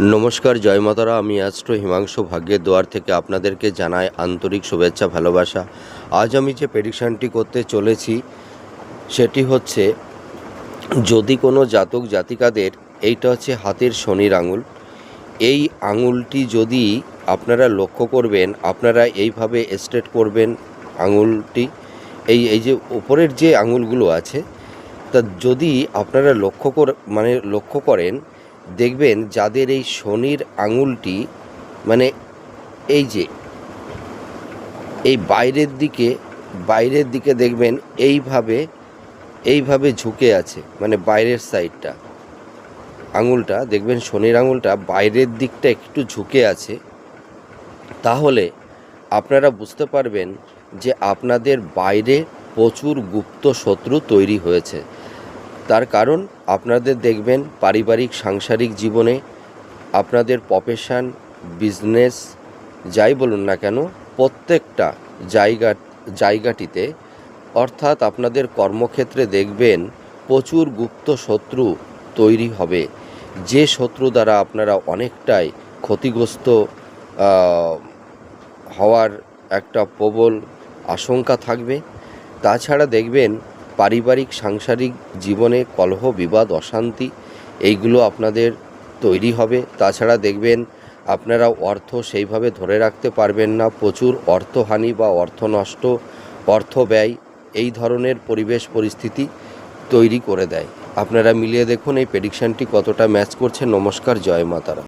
নমস্কার, জয় মাতারা। আমি অ্যাস্ট্রো হিমাংশু ভাগ্যের দোয়ার থেকে আপনাদেরকে জানাই আন্তরিক শুভেচ্ছা, ভালোবাসা। আজ আমি যে প্রেডিকশানটি করতে চলেছি, সেটি হচ্ছে, যদি কোনো জাতক জাতিকাদের, এইটা হচ্ছে হাতের শনির আঙুল। এই আঙুলটি যদি আপনারা লক্ষ্য করবেন, আপনারা এইভাবে স্ট্রেট করবেন আঙুলটি। এই এই যে উপরের যে আঙুলগুলো আছে, তা যদি আপনারা লক্ষ্য কর মানে লক্ষ্য করেন দেখবেন যাদের এই শনির আঙুলটি মানে এই যে, এই বাইরের দিকে বাইরের দিকে দেখবেন এইভাবে এইভাবে ঝুঁকে আছে মানে বাইরের সাইডটা। আঙুলটা, দেখবেন শনির আঙুলটা বাইরের দিকটা একটু ঝুঁকে আছে। তাহলে আপনারা বুঝতে পারবেন যে আপনাদের বাইরে প্রচুর গুপ্ত শত্রু তৈরি হয়েছে। তার কারণ আপনাদের দেখবেন পারিবারিক, সাংসারিক জীবনে আপনাদের প্রফেশন বিজনেস যাই বলুন না কেন, প্রত্যেকটা জায়গা, জায়গাটিতে অর্থাৎ আপনাদের কর্মক্ষেত্রে দেখবেন প্রচুর গুপ্ত শত্রু তৈরি হবে। যে শত্রু দ্বারা আপনারা অনেকটাই ক্ষতিগ্রস্ত হওয়ার একটা প্রবল আশঙ্কা থাকবে। তাছাড়া দেখবেন পারিবারিক, সাংসারিক জীবনে কলহ, বিবাদ, অশান্তি এইগুলো আপনাদের তৈরি হবে। তাছাড়া দেখবেন আপনারা অর্থ সেইভাবে ধরে রাখতে পারবেন না। প্রচুর অর্থহানি বা অর্থ নষ্ট অর্থ ব্যয় এই ধরনের পরিবেশ পরিস্থিতি তৈরি করে দেয়। আপনারা মিলিয়ে দেখুন এই প্রেডিকশানটি কতটা ম্যাচ করছে। নমস্কার, জয় মাতারা।